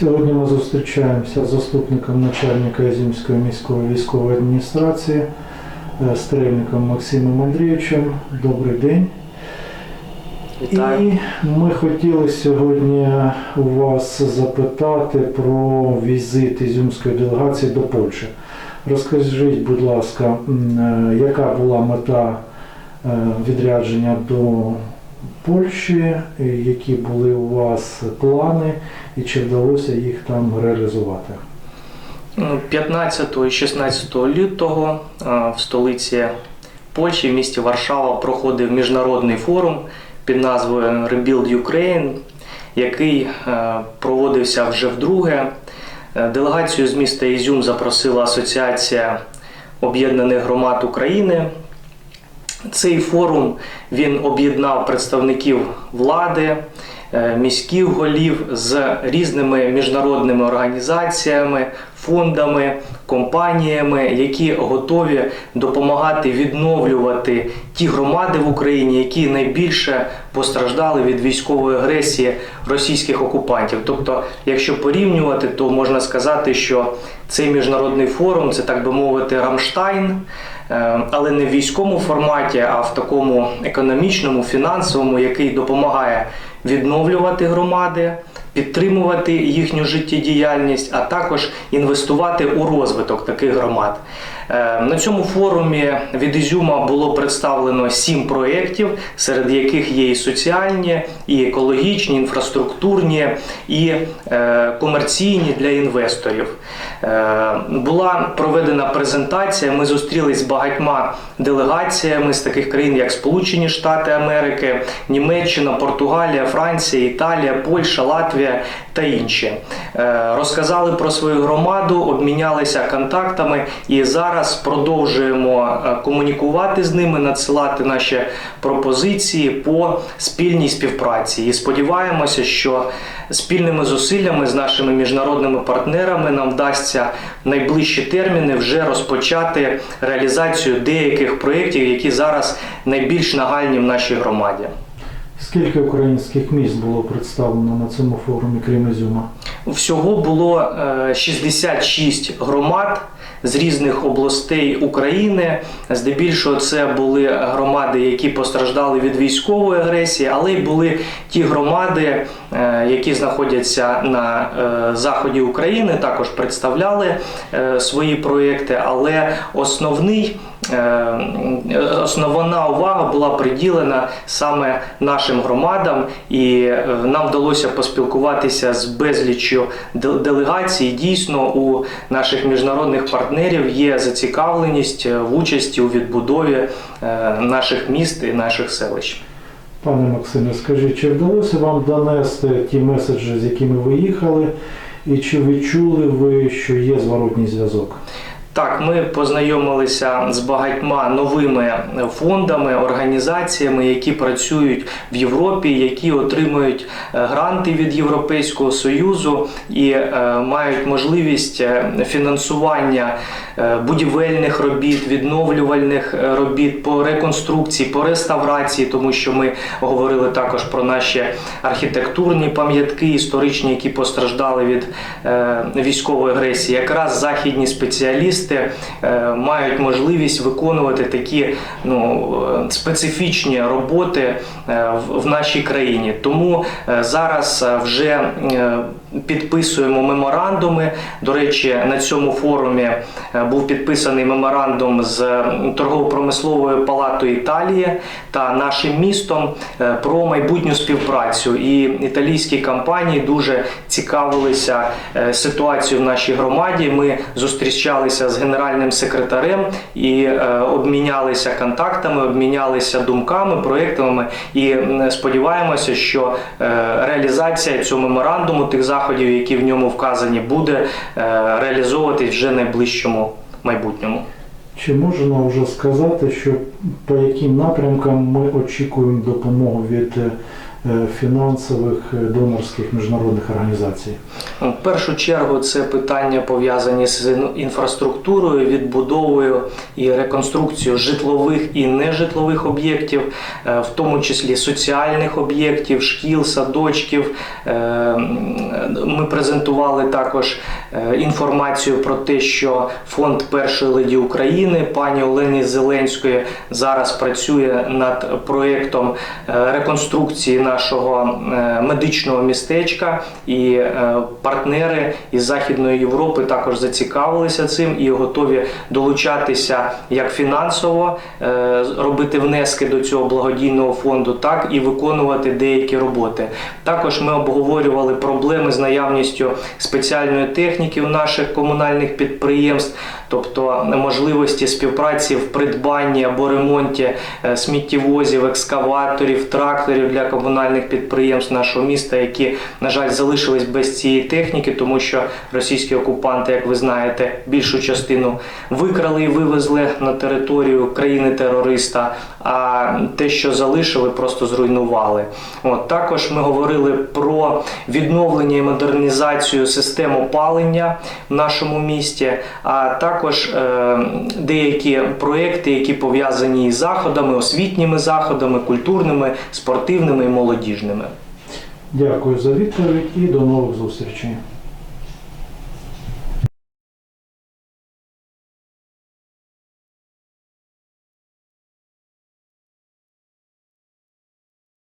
Сьогодні ми зустрічаємося з заступником начальника Ізюмської міської військової адміністрації е, Стрельником Максимом Андрійовичем. Добрий день. Вітаю. І ми хотіли сьогодні у вас запитати про візит ізюмської делегації до Польщі. Розкажіть, будь ласка, е, яка була мета е, відрядження до Польщі, які були у вас плани і чи вдалося їх там реалізувати? Ну, 15 і 16 лютого в столиці Польщі, в місті Варшава, проходив міжнародний форум під назвою Rebuild Ukraine, який е, проводився вже вдруге. Е, Делегацію з міста Ізюм запросила Асоціація Об'єднаних громад України. Цей форум він об'єднав представників влади, е, міських голів з різними міжнародними організаціями, фондами, компаніями, які готові допомагати відновлювати ті громади в Україні, які найбільше постраждали від військової агресії російських окупантів. Тобто, якщо порівнювати, то можна сказати, що цей міжнародний форум це так би мовити Рамштайн. Е, але не в військовому форматі, а в такому економічному, фінансовому, який допомагає відновлювати громади, підтримувати їхню життєдіяльність, а також інвестувати у розвиток таких громад. Е, На цьому форумі від Ізюма було представлено сім проєктів, серед яких є і соціальні, і екологічні, інфраструктурні, і е, комерційні для інвесторів. Е, Була проведена презентація. Ми зустрілись з багатьма делегаціями з таких країн, як Сполучені Штати Америки, Німеччина, Португалія, Франція, Італія, Польща, Латвія та інші. Е, Розказали про свою громаду, обмінялися контактами і зараз продовжуємо е, комунікувати з ними, надсилати наші пропозиції по спільній співпраці. І сподіваємося, що спільними зусиллями з нашими міжнародними партнерами нам вдасться в найближчі терміни вже розпочати реалізацію деяких проєктів, які зараз найбільш нагальні в нашій громаді. Скільки українських міст було представлено на цьому форумі, крім Ізюма? Всього було е, 66 громад з різних областей України. Здебільшого це були громади, які постраждали від військової агресії, але й були ті громади, е, які знаходяться на е, заході України, також представляли е, свої проекти. Але основний е, основна увага була приділена саме нашим громадам, і е, нам вдалося поспілкуватися з безліччю делегацій. Дійсно, у наших міжнародних партнерів є зацікавленість е, в участі у відбудові е, наших міст і наших селищ. Пане Максиме, скажіть, чи вдалося вам донести ті меседжі, з якими ви їхали, і чи відчули ви, що є зворотній зв'язок? Так, ми познайомилися з багатьма новими фондами, організаціями, які працюють в Європі, які отримують е, гранти від Європейського союзу і е, мають можливість е, фінансування будівельних робіт, відновлювальних е, робіт по реконструкції, по реставрації, тому що ми говорили також про наші архітектурні пам'ятки історичні, які постраждали від е, військової агресії. Якраз західні спеціалісти е, мають можливість виконувати такі ну, е, специфічні роботи е, в, нашій країні. Тому е, зараз е, вже е, підписуємо меморандуми. До речі, на цьому форумі е, був підписаний меморандум з торгово-промисловою палатою Італії та нашим містом е, про майбутню співпрацю. І італійські компанії дуже цікавилися е, ситуацією в нашій громаді. Ми зустрічалися з генеральним секретарем і е, обмінялися контактами, обмінялися думками, проектами. І сподіваємося, що е, реалізація цього меморандуму, тих заходів, які в ньому вказані, буде е, реалізовуватись вже найближчому майбутньому. Чи можна вже сказати, що по яким напрямкам ми очікуємо допомогу від е, фінансових е, донорських міжнародних організацій? Ну, В першу чергу це питання пов'язані з інфраструктурою, відбудовою і реконструкцією житлових і нежитлових об'єктів, е, в тому числі соціальних об'єктів, шкіл, садочків. Е, Ми презентували також е, інформацію про те, що фонд першої леді України пані Олені Зеленської зараз працює над проєктом е, реконструкції нашого е, медичного містечка і е, партнери із Західної Європи також зацікавилися цим і готові долучатися як фінансово, е, робити внески до цього благодійного фонду, так і виконувати деякі роботи. Також ми обговорювали проблеми з наявністю спеціальної техніки в наших комунальних підприємств, тобто можливості співпраці в придбанні або ремонті е, сміттєвозів, екскаваторів, тракторів для комунальних підприємств нашого міста, які, на жаль, залишились без цієї техніки, тому що російські окупанти, як ви знаєте, більшу частину викрали і вивезли на територію країни-терориста, а те, що залишили, просто зруйнували. От також ми говорили про відновлення і модернізацію систем опалення в нашому місті, а також е, деякі проекти, які пов'язані із заходами, освітніми заходами, культурними, спортивними і молодіжними. Дякую за відповідь і до нових зустрічей.